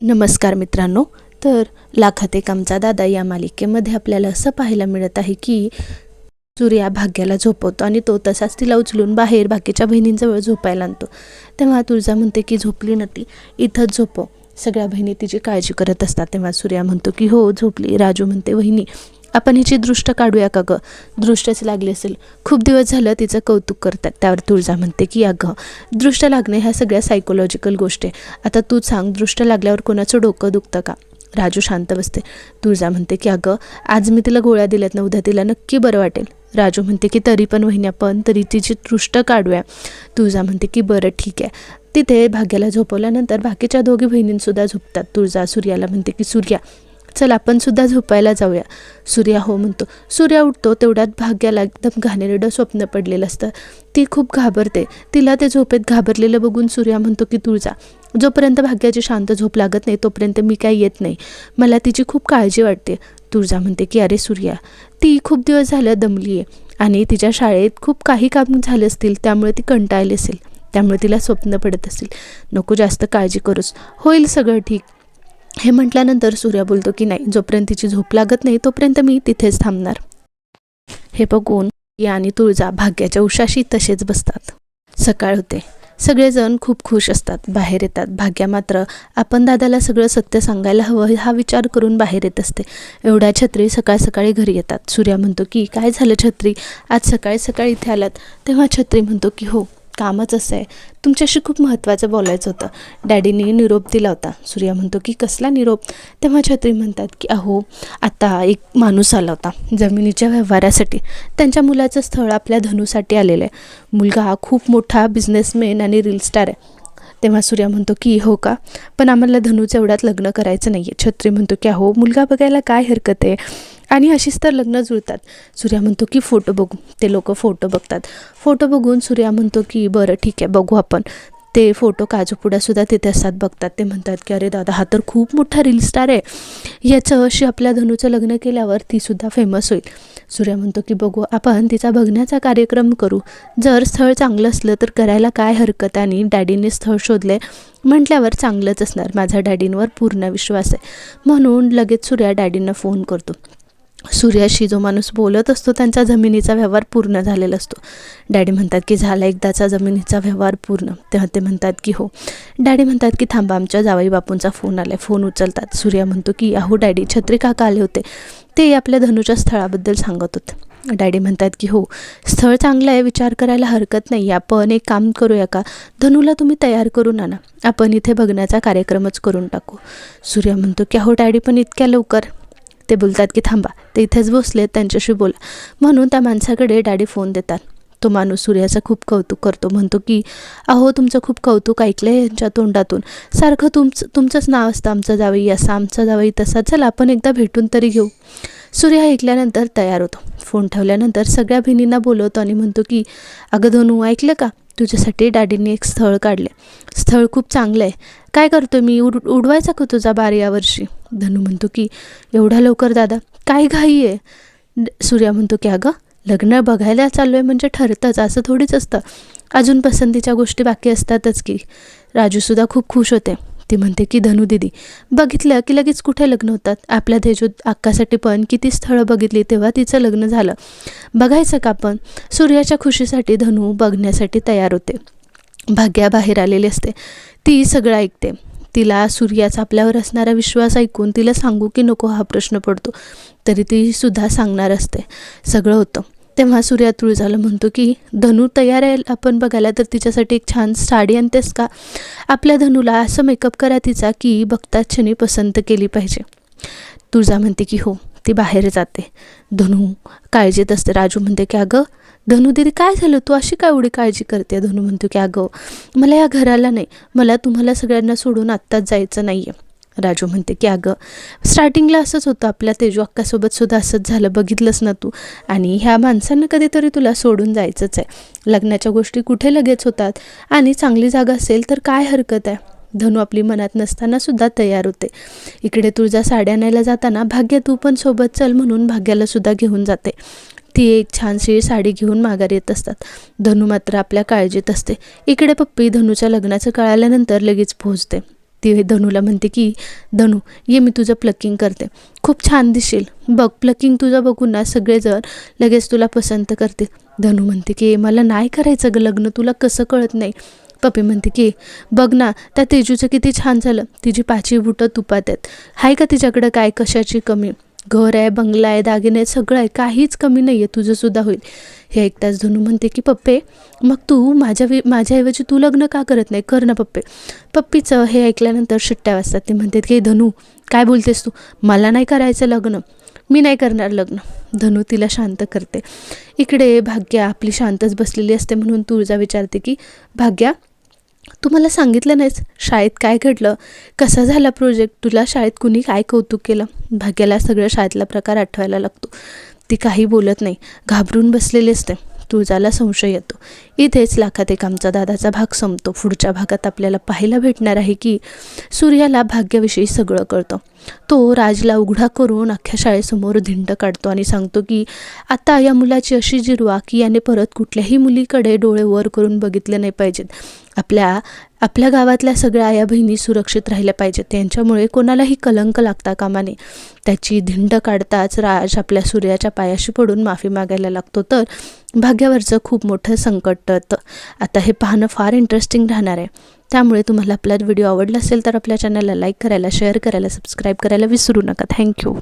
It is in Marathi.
नमस्कार मित्रांनो तर लाखात एक आमचा दादा या मालिकेमध्ये आपल्याला असं पाहायला मिळत आहे की सूर्या भाग्याला झोपवतो आणि तो तसाच तिला उचलून बाहेर बाकीच्या बहिणींजवळ झोपायला आणतो. तेव्हा तुळजा म्हणते की झोपली ना ती इथंच झोपव. सगळ्या बहिणी तिची काळजी करत असतात तेव्हा सूर्या म्हणतो की हो झोपली. राजू म्हणते वहिनी आपण हिची दृष्ट काढूया का गं? दृष्टच लागली असेल. खूप दिवस झालं तिचं कौतुक करतात. त्यावर तुळजा म्हणते की अगं दृष्ट लागणे ह्या सगळ्या सायकोलॉजिकल गोष्टी आहे. आता तू सांग दृष्ट लागल्यावर कोणाचं डोकं दुखतं का? राजू शांत बसते. तुळजा म्हणते की अगं आज मी तिला गोळ्या दिल्यात ना उद्या तिला नक्की बरं वाटेल. राजू म्हणते की तरी पण वहिन्या आपण तरी तिची दृष्ट काढूया. तुळजा म्हणते की बरं ठीक आहे. तिथे भाग्याला झोपवल्यानंतर बाकीच्या दोघी बहिणींसुद्धा झोपतात. तुळजा सूर्याला म्हणते की सूर्या चल आपण सुद्धा झोपायला जाऊया. सूर्या हो म्हणतो. सूर्या उठतो तेवढ्यात भाग्याला एकदम घाणेरडं स्वप्न पडलेलं असतं. ती खूप घाबरते. तिला ते झोपेत घाबरलेलं बघून सूर्या म्हणतो की तुळजा जोपर्यंत भाग्याची शांत झोप लागत नाही तोपर्यंत मी काही येत नाही. मला तिची खूप काळजी वाटते. तुळजा म्हणते की अरे सूर्या ती खूप दिवस झालं दमली आहे आणि तिच्या शाळेत खूप काही काम झाले असतील त्यामुळे ती कंटाळली असेल. त्यामुळे तिला स्वप्न पडत असेल नको जास्त काळजी करूस. होईल सगळं ठीक. हे म्हटल्यानंतर सूर्या बोलतो की नाही जोपर्यंत तिची झोप लागत नाही तोपर्यंत मी तिथेच थांबणार. हे बघून या आणि तुळजा भाग्याच्या उशाशी तसेच बसतात. सकाळ होते. सगळेजण खूप खुश असतात. बाहेर येतात. भाग्या मात्र आपण दादाला सगळं सत्य सांगायला हवं हा विचार करून बाहेर येत असते. एवढ्या छत्री सकाळ सकाळी घरी येतात. सूर्या म्हणतो की काय झालं छत्री? आज सकाळी सकाळी इथे आलात. तेव्हा छत्री म्हणतो की हो कामच असं आहे. तुमच्याशी खूप महत्त्वाचं बोलायचं होतं. डॅडीने निरोप दिला होता. सूर्या म्हणतो की कसला निरोप? तेव्हा छत्री म्हणतात की अहो आता एक माणूस आला होता जमिनीच्या व्यवहारासाठी. त्यांच्या मुलाचं स्थळ आपल्या धनूसाठी आलेलं आहे. मुलगा हा खूप मोठा बिझनेसमॅन आणि रील स्टार आहे. तेव्हा सूर्या म्हणतो की हो का? पण आम्हाला धनूचं एवढ्यात लग्न करायचं नाही आहे छत्री म्हणतो की अहो मुलगा बघायला काय हरकत आहे? आणि अशीच तर लग्न जुळतात. सूर्या म्हणतो की फोटो बघू. ते लोक फोटो बघतात. फोटो बघून सूर्या म्हणतो की बरं ठीक आहे बघू आपण. ते फोटो काजूपुड्यासुद्धा तिथे असतात बघतात. ते म्हणतात की अरे दादा हा तर खूप मोठा रील स्टार आहे. याचं अशी आपल्या धनूचं लग्न केल्यावर तीसुद्धा फेमस होईल. सूर्या म्हणतो की बघू आपण तिचा बघण्याचा कार्यक्रम करू. जर स्थळ चांगलं असलं तर करायला काय हरकत आणि डॅडीने स्थळ शोधले म्हटल्यावर चांगलंच असणार. माझा डॅडींवर पूर्ण विश्वास आहे. म्हणून लगेच सूर्या डॅडींना फोन करतो. सूर्याशी जो माणूस बोलत असतो त्यांचा जमिनीचा व्यवहार पूर्ण झालेला असतो. डॅडी म्हणतात की झाला एकदाचा जमिनीचा व्यवहार पूर्ण. तेव्हा ते म्हणतात की हो. डॅडी म्हणतात की थांबा आमच्या जावई बापूंचा फोन आला आहे फोन उचलतात. सूर्या म्हणतो की अहो डॅडी छत्री काका आले होते? ते आपल्या धनुच्या स्थळाबद्दल सांगत होते. डॅडी म्हणतात की हो स्थळ चांगलं आहे विचार करायला हरकत नाही आपण एक काम करूया का? धनूला तुम्ही तयार करून आणा आपण इथे बघण्याचा कार्यक्रमच करून टाकू. सूर्या म्हणतो की अहो डॅडी पण इतक्या लवकर ते बोलतात की थांबा ते इथेच बसले त्यांच्याशी बोला. म्हणून त्या माणसाकडे डॅडी फोन देतात. तो माणूस सूर्याचं खूप कौतुक करतो. म्हणतो की अहो तुमचं खूप कौतुक ऐकलं आहे यांच्या तोंडातून. सारखं तुमचं तुमचंच नाव असतं आमचं जावई. असं आमचं जावई तसा. चला आपण एकदा भेटून तरी घेऊ. सूर्य ऐकल्यानंतर तयार होतो. फोन ठेवल्यानंतर सगळ्या बहिणींना बोलवतो आणि म्हणतो की अगं धनू ऐकलं का? तुझ्यासाठी डॅडींनी एक स्थळ काढले स्थळ खूप चांगलं आहे. काय करतो मी? उड उडवायचा का तुझा बार यावर्षी धनू म्हणतो की एवढा लवकर दादा काय घाई आहे? सूर्या म्हणतो की अगं लग्न बघायला चाललो आहे म्हणजे ठरतंच असं थोडीच असतं. अजून पसंतीच्या गोष्टी बाकी असतातच की. राजूसुद्धा खूप खुश होते. ती म्हणते की धनु दिदी बघितलं की लगेच कुठे लग्न होतात? आपल्या देजूत अक्कासाठी पण किती स्थळं बघितली तेव्हा तिचं लग्न झालं. बघायचं का आपण? सूर्याच्या खुशीसाठी धनू बघण्यासाठी तयार होते. भाग्या बाहेर आलेली असते. ती सगळं ऐकते. तिला सूर्याचा आपल्यावर असणारा विश्वास ऐकून तिला सांगू की नको हा प्रश्न पडतो. तरी ती सुद्धा सांगणार असते. सगळं होतं. तेव्हा सूर्या तुळजाला म्हणतो की धनू तयार आहे? आपण बघायला तर तिच्यासाठी एक छान साडी आणतेस का? आपल्या धनूला असं मेकअप करा तिचा की बघताच क्षणी पसंत केली पाहिजे. तुळजा म्हणते की हो ती बाहेर जाते. धनू काळजीत असते. राजू म्हणते की अगं धनू दिदी काय झालं? तू अशी काय एवढी काळजी करते? धनू म्हणतो की अगं मला या घराला नाही. मला तुम्हाला सगळ्यांना सोडून आत्ताच जायचं नाही आहे राजू म्हणते की अगं स्टार्टिंगला असंच होतं आपल्या तेजू अक्कासोबत सुद्धा असंच झालं बघितलंच ना तू? आणि ह्या माणसांना कधीतरी तुला सोडून जायचंच आहे. लग्नाच्या गोष्टी कुठे लगेच होतात? आणि चांगली जागा असेल तर काय हरकत आहे? धनू आपली मनात नसताना सुद्धा तयार होते. इकडे तुळजा साड्या आणायला जाताना भाग्य तू पण सोबत चल म्हणून भाग्याला सुद्धा घेऊन जाते. ती एक छानशी साडी घेऊन माघार येत असतात. धनू मात्र आपल्या काळजीत असते. इकडे पप्पी धनूच्या लग्नाचं कळाल्यानंतर लगेच पोहोचते. ती धनूला म्हणते की धनू ये मी तुझं प्लकिंग करते. खूप छान दिसेल. बघ प्लकिंग तुझं बघून ना सगळेजण लगेच तुला पसंत करतील. धनू म्हणते की मला नाही करायचं ग लग्न तुला कसं कळत नाही? पप्पी म्हणते की बघ ना त्या तेजूचं किती छान झालं. तिची पाचवी बुटं तुपात आहेत. आहे का तिच्याकडं काय कशाची कमी? घर आहे बंगला आहे दागिने आहे सगळं आहे. काहीच कमी नाही आहे तुझंसुद्धा होईल. हे ऐकताच धनू म्हणते की पप्पे मग तू माझ्या वि माझ्याऐवजी तू लग्न का करत नाही? कर ना पप्पे. पप्पीचं हे ऐकल्यानंतर शिट्ट्या वाजतात. ते म्हणतात की धनू काय बोलतेस तू? मला नाही करायचं लग्न. मी नाही करणार लग्न. धनू तिला शांत करते. इकडे भाग्या आपली शांतच बसलेली असते म्हणून तुळजा विचारते की भाग्या तू मला सांगितलं नाहीस शाळेत काय घडलं? कसा झाला प्रोजेक्ट तुला शाळेत कुणी काय कौतुक केलं? भाग्याला सगळं शाळेतला प्रकार आठवायला लागतो. ती काही बोलत नाही. घाबरून बसलेली असते तुळजाला संशय येतो. इथेच लाखात एक आमचा दादाचा भाग संपतो. पुढच्या भागात आपल्याला पाहायला भेटणार आहे की सूर्याला भाग्याविषयी सगळं कळतं. तो राजला उघडा करून अख्ख्या शाळेसमोर धिंड काढतो आणि सांगतो की आता या मुलाची अशी जिरवा की याने परत कुठल्याही मुलीकडे डोळे वर करून बघितले नाही पाहिजेत. आपल्या आपल्या गावातल्या सगळ्या आया बहिणी सुरक्षित राहिल्या पाहिजेत. त्यांच्यामुळे कोणालाही कलंक लागता कामा नये. त्याची धिंड काढताच राज आपल्या सूर्याच्या पायाशी पडून माफी मागायला लागतो. तर भाग्यावरचं खूप मोठं संकट टळतं. आता हे पाहणं फार इंटरेस्टिंग राहणार आहे. त्यामुळे तुम्हाला आपला व्हिडिओ आवडला असेल तर आपल्या चॅनलला लाईक करायला शेअर करायला सबस्क्राईब करायला विसरू नका. थँक्यू